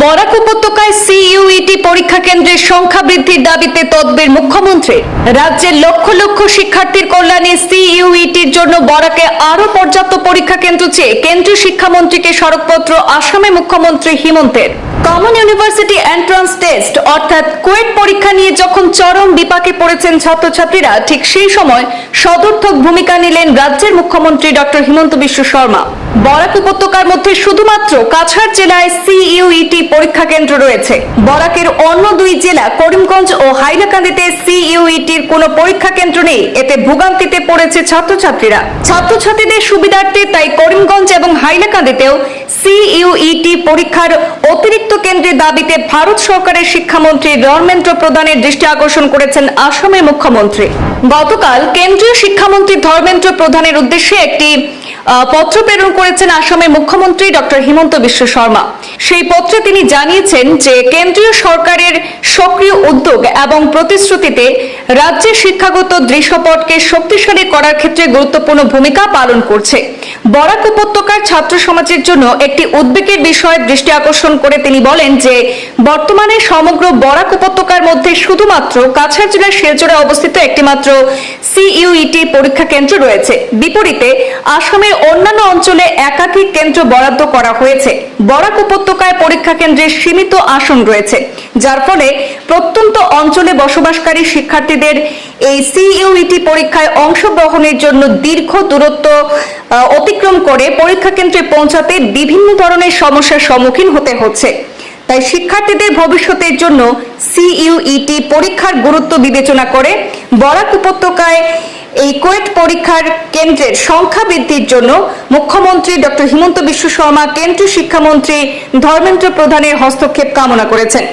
বরাক উপত্যকায় সিইউইটি পরীক্ষা কেন্দ্রের সংখ্যা বৃদ্ধির দাবিতে তদবির মুখ্যমন্ত্রী রাজ্যের লক্ষ লক্ষ শিক্ষার্থীর কল্যাণে সিইউইটির জন্য বরাকে আরও পর্যাপ্ত পরীক্ষা কেন্দ্র চেয়ে কেন্দ্রীয় শিক্ষামন্ত্রীকে সড়কপত্র আসামে মুখ্যমন্ত্রী হিমন্তের। কমন ইউনিভার্সিটি এন্ট্রান্স টেস্ট অর্থাৎ কুয়েট পরীক্ষা নিয়ে যখন চরম বিপাকে পড়েছেন ছাত্রছাত্রীরা, ঠিক সেই সময় সদর্থক ভূমিকা নিলেন রাজ্যের মুখ্যমন্ত্রী ডক্টর হিমন্ত বিশ্ব শর্মা। বরাক উপত্যকার মধ্যে শুধুমাত্র কাছাড় জেলায় সিইউইটি পরীক্ষা কেন্দ্র রয়েছে। বরাকের অন্য দুই জেলা, করিমগঞ্জ ও হাইলাকান্দিতে সিইউইটির কোনো পরীক্ষা কেন্দ্র নেই। এতে ভোগান্তিতে পড়েছে ছাত্রছাত্রীরা। ছাত্রছাত্রীদের সুবিধার্থে তাই করিমগঞ্জ এবং হাইলাকান্দিতেও সিইউইটি পরীক্ষার অতিরিক্ত কেন্দ্রের দাবিতে ভারত সরকারের শিক্ষামন্ত্রী ধর্মেন্দ্র প্রধানের দৃষ্টি আকর্ষণ করেছেন আসামের মুখ্যমন্ত্রী। গতকাল কেন্দ্রীয় শিক্ষামন্ত্রী ধর্মেন্দ্র প্রধানের উদ্দেশ্যে একটি পত্র প্রেরণ করেছেন আসামের মুখ্যমন্ত্রী ডক্টর হিমন্ত বিশ্ব শর্মা। সেই পত্রে তিনি জানিয়েছেন যে, কেন্দ্রীয় সরকারের সক্রিয় উদ্যোগ এবং প্রতিশ্রুতিতে রাজ্যের শিক্ষাগত দৃশ্যপটকে শক্তিশালী করার ক্ষেত্রে গুরুত্বপূর্ণ ভূমিকা পালন করছে। বরাক উপত্যকার ছাত্র সমাজের জন্য একটি উদ্বেগের বিষয়ে দৃষ্টি আকর্ষণ করে তিনি বলেন যে, বর্তমানে সমগ্র বরাক উপত্যকার মধ্যে শুধুমাত্র কাছাড় জেলার শিলচরে অবস্থিত একটিমাত্র সিইউইটি পরীক্ষা কেন্দ্র রয়েছে। বিপরীতে, আসামের অন্যান্য অঞ্চলে একাধিক কেন্দ্র বরাদ্দ করা হয়েছে। বরাক উপত্যকায় পরীক্ষা কেন্দ্রে সীমিত আসন রয়েছে, যার ফলে প্রত্যন্ত অঞ্চলে বসবাসকারী শিক্ষার্থীদের এই সিইউইটি পরীক্ষায় অংশগ্রহণের জন্য দীর্ঘ দূরত্ব অতিক্রম করে পরীক্ষা কেন্দ্রে পৌঁছাতে বিভিন্ন ধরনের সমস্যার সম্মুখীন হতে হচ্ছে। তাই শিক্ষার্থীদের ভবিষ্যতের জন্য সিইউইটি পরীক্ষার গুরুত্ব বিবেচনা করে বরাক উপত্যকায় এই কোয়েট পরীক্ষার কেন্দ্রের সংখ্যা বৃদ্ধির জন্য মুখ্যমন্ত্রী ডক্টর হিমন্ত বিশ্ব শর্মা কেন্দ্রীয় শিক্ষামন্ত্রী ধর্মেন্দ্র প্রধানের হস্তক্ষেপ কামনা করেছেন।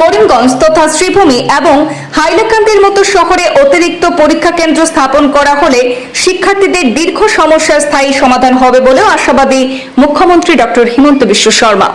করিমগঞ্জ তথা শ্রীভূমি এবং হাইলাকান্দির মতো শহরে অতিরিক্ত পরীক্ষা কেন্দ্র স্থাপন করা হলে শিক্ষার্থীদের দীর্ঘ সমস্যার স্থায়ী সমাধান হবে বলেও আশাবাদী মুখ্যমন্ত্রী ডক্টর হিমন্ত বিশ্ব শর্মা।